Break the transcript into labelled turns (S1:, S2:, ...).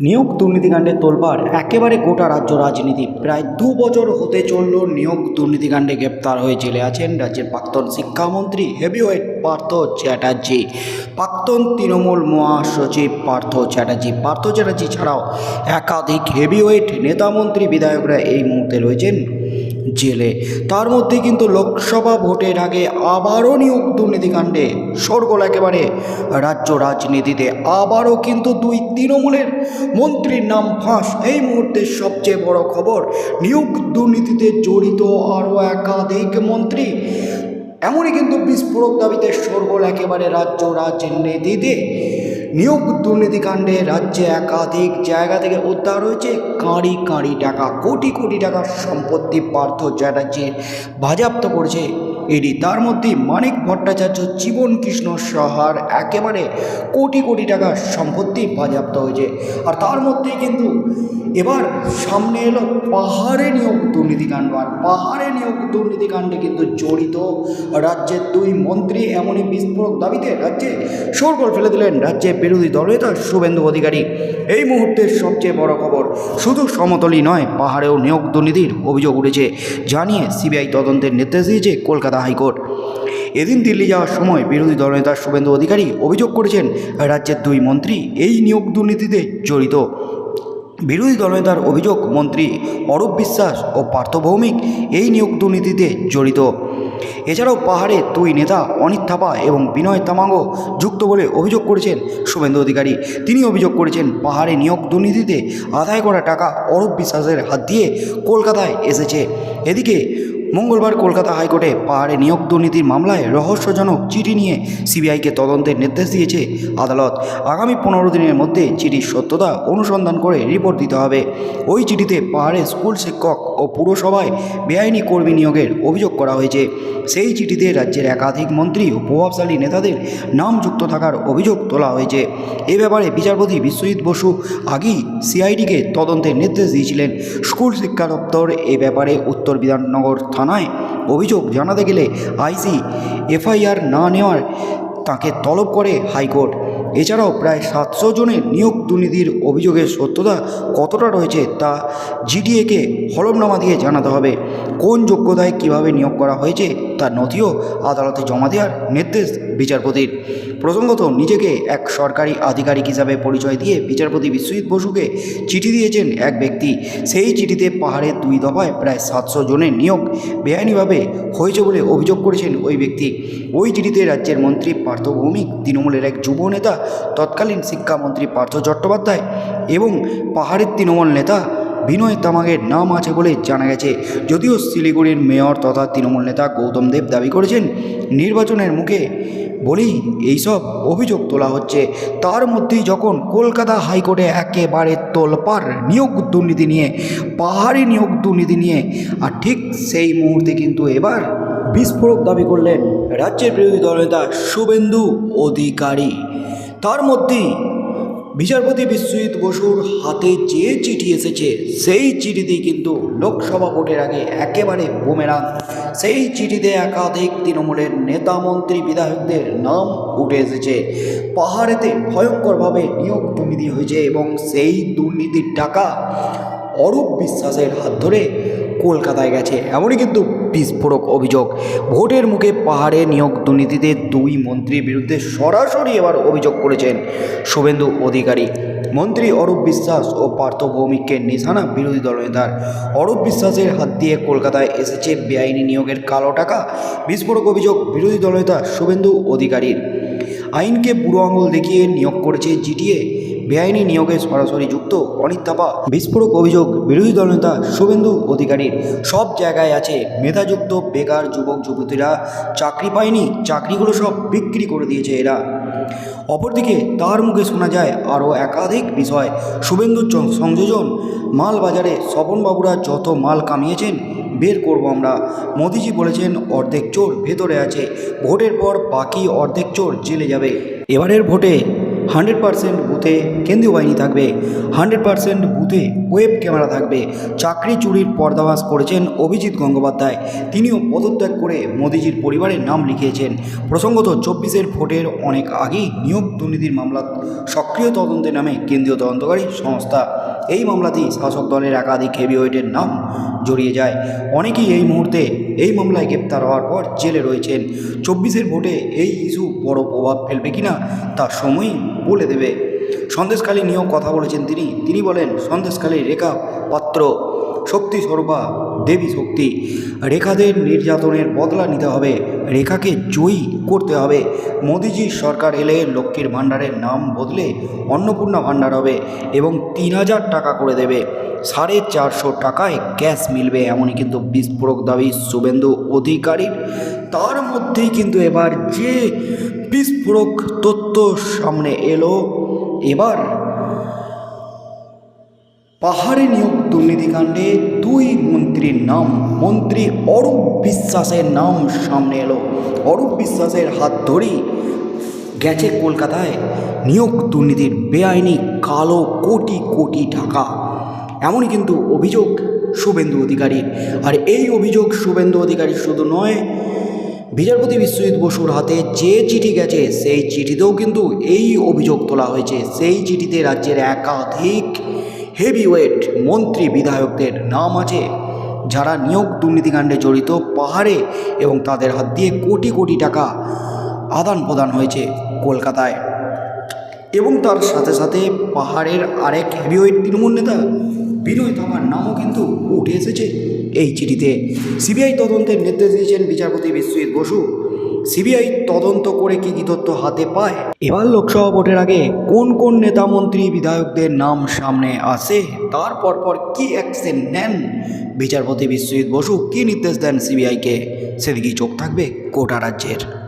S1: নিয়োগ দুর্নীতিকাণ্ডে তোলবার একেবারে গোটা রাজ্য রাজনীতি। প্রায় দু বছর হতে চলল নিয়োগ দুর্নীতিকাণ্ডে গ্রেপ্তার হয়ে জেলে আছেন রাজ্যের প্রাক্তন শিক্ষামন্ত্রী হেভিওয়েট পার্থ চ্যাটার্জি। প্রাক্তন তৃণমূল মহাসচিব পার্থ চ্যাটার্জি। পার্থ চ্যাটার্জি ছাড়াও একাধিক হেভিওয়েট নেতামন্ত্রী বিধায়করা এই মুহূর্তে রয়েছেন। জেলে। তার মধ্যে কিন্তু লোকসভা ভোটের আগে আবারও নিয়োগ দুর্নীতিকাণ্ডে সরগোল একেবারে। রাজ্য রাজনীতিতে আবারও কিন্তু দুই তৃণমূলের মন্ত্রীর নাম ফাঁস। এই মুহূর্তে সবচেয়ে বড় খবর, নিয়োগ দুর্নীতিতে জড়িত আরও একাধিক মন্ত্রী। এমনই কিন্তু বিস্ফোরক দাবিতে সরগোল একেবারে রাজ্য রাজনীতিতে নিয়োগ দুর্নীতিকাণ্ডে রাজ্যে একাধিক জায়গা থেকে উদ্ধার হয়েছে কাঁড়ি কাঁড়ি টাকা, কোটি কোটি টাকার সম্পত্তি, পার্থ চ্যাটার্জির বাজেয়াপ্ত করছে এটি তার মধ্যে মানিক ভট্টাচার্য, জীবন কৃষ্ণ সাহার একেবারে কোটি কোটি টাকার সম্পত্তি বাজেয়াপ্ত হয়েছে। আর তার মধ্যেই কিন্তু এবার সামনে এলো পাহাড়ে নিয়োগ দুর্নীতিকাণ্ড। আর পাহাড়ে নিয়োগ দুর্নীতিকাণ্ডে কিন্তু জড়িত রাজ্যের দুই মন্ত্রী এমনই বিস্ফোরক দাবিতে রাজ্যে শোরগোল ফেলে দিলেন রাজ্যের বিরোধী দলনেতা শুভেন্দু অধিকারী। এই মুহূর্তের সবচেয়ে বড় খবর, শুধু সমতলই নয়, পাহাড়েও নিয়োগ দুর্নীতির অভিযোগ উঠেছে, জানিয়ে সিবিআই তদন্তের নির্দেশ দিয়েছে কলকাতা হাইকোর্ট। এদিন দিল্লি যাওয়ার সময় বিরোধী দলনেতা শুভেন্দু অধিকারী অভিযোগ করেছেন, রাজ্যের দুই মন্ত্রী এই নিয়োগ দুর্নীতিতে জড়িত। বিরোধী দলনেতার অভিযোগ মন্ত্রী অরূপ বিশ্বাস ও পার্থভৌমিক এই নিয়োগ দুর্নীতিতে জড়িত। এছাড়াও পাহাড়ে দুই নেতা অনিত থাপা এবং বিনয় তামাঙ্গ যুক্ত বলে অভিযোগ করেছেন শুভেন্দু অধিকারী। তিনি অভিযোগ করেছেন, পাহাড়ে নিয়োগ দুর্নীতিতে আদায় করা টাকা অরূপ বিশ্বাসের হাত দিয়ে কলকাতায় এসেছে। এদিকে মঙ্গলবার কলকাতা হাইকোর্টে পাহাড়ে নিয়োগ দুর্নীতির মামলায় রহস্যজনক চিঠি নিয়ে সিবিআইকে তদন্তের নির্দেশ দিয়েছে আদালত। আগামী পনেরো দিনের মধ্যে চিঠির সত্যতা অনুসন্ধান করে রিপোর্ট দিতে হবে। ওই চিঠিতে পাহাড়ে স্কুল শিক্ষক ও পুরসভায় বেআইনি কর্মী নিয়োগের অভিযোগ করা হয়েছে। সেই চিঠিতে রাজ্যের একাধিক মন্ত্রী ও প্রভাবশালী নেতাদের নাম যুক্ত থাকার অভিযোগ তোলা হয়েছে। এ ব্যাপারে বিচারপতি বিশ্বজিৎ বসু আগেই সিআইডিকে তদন্তের নির্দেশ দিয়েছিলেন। স্কুল শিক্ষা দপ্তর এ ব্যাপারে উত্তর বিধাননগর থানায় অভিযোগ জানাতে গেলে আইসি এফআইআর না নেওয়ার তাকে তলব করে হাইকোর্ট। এছাড়াও প্রায় সাতশো জনের নিয়োগ দুর্নীতির অভিযোগের সত্যতা কতটা রয়েছে তা জিডিএকে হলফনামা দিয়ে জানাতে হবে। কোন যোগ্যতায় কীভাবে নিয়োগ করা হয়েছে তার নথিও আদালতে জমা দেওয়ার নির্দেশ বিচারপতির। প্রসঙ্গত, নিজেকে এক সরকারি আধিকারিক হিসাবে পরিচয় দিয়ে বিচারপতি বিশ্বজিৎ বসুকে চিঠি দিয়েছেন এক ব্যক্তি। সেই চিঠিতে পাহাড়ের দুই দফায় প্রায় সাতশো জনের নিয়োগ বেআইনিভাবে হয়েছে বলে অভিযোগ করেছেন ওই ব্যক্তি। ওই চিঠিতে রাজ্যের মন্ত্রী পার্থ ভৌমিক তৃণমূলের এক যুব নেতা তৎকালীন শিক্ষামন্ত্রী পার্থ চট্টোপাধ্যায় এবং পাহাড়ের তৃণমূল নেতা বিনয় তামাগের নাম আছে বলে জানা গেছে। যদিও শিলিগুড়ির মেয়র তথা তৃণমূল নেতা গৌতম দেব দাবি করেছেন, নির্বাচনের মুখে বলেই এইসব অভিযোগ তোলা হচ্ছে। তার মধ্যেই যখন কলকাতা হাইকোর্টে একেবারে তোলপাড় নিয়োগ দুর্নীতি নিয়ে, পাহাড়ি নিয়োগ দুর্নীতি নিয়ে, আর ঠিক সেই মুহূর্তে কিন্তু এবার বিস্ফোরক দাবি করলেন রাজ্যের বিরোধী দলনেতা শুভেন্দু অধিকারী। তার মধ্যেই বিচারপতি বিশ্বজিৎ বসুর হাতে যে চিঠি এসেছে, সেই চিঠিতেই কিন্তু লোকসভা ভোটের আগে একেবারে বুমেরাং। সেই চিঠিতে একাধিক তৃণমূলের নেতা, মন্ত্রী, বিধায়কদের নাম উঠে এসেছে। পাহাড়েতে ভয়ঙ্করভাবে নিয়োগ দুর্নীতি হয়েছে এবং সেই দুর্নীতির টাকা অরূপ বিশ্বাসের হাত ধরে কলকাতায় গেছে। এমনই কিন্তু বিস্ফোরক অভিযোগ। ভোটের মুখে পাহাড়ে নিয়োগ দুর্নীতিতে দুই মন্ত্রীর বিরুদ্ধে সরাসরি এবার অভিযোগ করেছেন শুভেন্দু অধিকারী। মন্ত্রী অরূপ বিশ্বাস ও পার্থ ভৌমিককে নিশানা বিরোধী দলনেতার অরূপ বিশ্বাসের হাত দিয়ে কলকাতায় এসেছে বেআইনি নিয়োগের কালো টাকা, বিস্ফোরক অভিযোগ বিরোধী দলনেতা শুভেন্দু অধিকারীর। আইনকে বুড়ো আঙুল দেখিয়ে নিয়োগ করেছে জিটিএ। বেআইনি নিয়োগে সরাসরি যুক্ত অনিত থাপা বিস্ফোরক অভিযোগ, বিরোধী দলনেতা শুভেন্দু অধিকারীর। সব জায়গায় আছে মেধাযুক্ত বেকার যুবক, যুবতীরা। চাকরি পায়নি, চাকরিগুলো সব বিক্রি করে দিয়েছে এরা। অপরদিকে তার মুখে শোনা যায় আরও একাধিক বিষয়। শুভেন্দুর সংযোজন মাল বাজারে স্বপনবাবুরা যত মাল কামিয়েছেন, বের করব আমরা। মোদিজি বলেছেন অর্ধেক চোর ভেতরে আছে, ভোটের পর বাকি অর্ধেক চোর জেলে যাবে। এবারের ভোটে হান্ড্রেড পারসেন্ট বুথে কেন্দ্রীয় বাহিনী থাকবে, হান্ড্রেড পারসেন্ট বুথে ওয়েব ক্যামেরা থাকবে। চাকরি চুরির পর্দাভাস করেছেন অভিজিৎ গঙ্গোপাধ্যায়। তিনিও পদত্যাগ করে মোদিজির পরিবারের নাম লিখিয়েছেন। প্রসঙ্গত, চব্বিশের ভোটের অনেক আগেই নিয়োগ দুর্নীতির মামলা সক্রিয় তদন্তের নামে কেন্দ্রীয় তদন্তকারী সংস্থা এই মামলাতেই শাসক দলের একাধিক হেভিওয়েটের নাম জড়িয়ে যায়। অনেকেই এই মুহূর্তে এই মামলায় গ্রেপ্তার হওয়ার পর জেলে রয়েছেন। চব্বিশের ভোটে এই ইস্যু বড় প্রভাব ফেলবে কিনা তা সময়ই বলে দেবে। সন্দেশকালী নিয়েও কথা বলেছেন তিনি। তিনি বলেন সন্দেশকালী রেখা পাত্র। শক্তি স্বরূপা, দেবী শক্তি। রেখাদের নির্যাতনের বদলা নিতে হবে, রেখাকে জয়ী করতে হবে। মোদিজির সরকার এলে লক্ষ্মীর ভাণ্ডারের নাম বদলে অন্নপূর্ণা ভাণ্ডার হবে এবং তিন হাজার টাকা করে দেবে। সাড়ে চারশো টাকায় গ্যাস মিলবে এমনই কিন্তু বিস্ফোরক দাবি শুভেন্দু অধিকারীর। তার মধ্যেই কিন্তু এবার যে বিস্ফোরক তথ্য সামনে এলো, এবার পাহাড়ে নিয়োগ দুর্নীতিকাণ্ডে দুই মন্ত্রীর নাম, মন্ত্রী অরূপ বিশ্বাসের নাম সামনে এলো। অরূপ বিশ্বাসের হাত ধরেই গেছে কলকাতায় নিয়োগ দুর্নীতির বেআইনি কালো কোটি কোটি টাকা। এমনই কিন্তু অভিযোগ শুভেন্দু অধিকারীর। আর এই অভিযোগ শুভেন্দু অধিকারী শুধু নয়, বিচারপতি বিশ্বজিৎ বসুর হাতে যে চিঠি গেছে, সেই চিঠিতেও কিন্তু এই অভিযোগ তোলা হয়েছে। সেই চিঠিতে রাজ্যের একাধিক হেভিওয়েট মন্ত্রী বিধায়কদের নাম আছে, যারা নিয়োগ দুর্নীতিকাণ্ডে জড়িত পাহাড়ে এবং তাদের হাত দিয়ে কোটি কোটি টাকা আদান প্রদান হয়েছে কলকাতায়। এবং তার সাথে সাথে পাহাড়ের আরেক হেভিওয়েট তৃণমূল নেতা বিনয় থাপার নামও কিন্তু উঠে এসেছে এই চিঠিতে। সিবিআই তদন্তের নির্দেশ দিয়েছেন বিচারপতি বিশ্বজিৎ বসু। সিবিআই তদন্ত করে কি তথ্য হাতে পায়? এবার লোকসভা ভোটের আগে কোন কোন নেতা মন্ত্রী বিধায়কদের নাম সামনে আসে? তার পরপর কি অ্যাকশন নেন? বিচারপতি বিশ্বজিৎ বসু কি নির্দেশ দেন সিবিআইকে? সেদিকেই চোখ থাকবে কোটা রাজ্যের।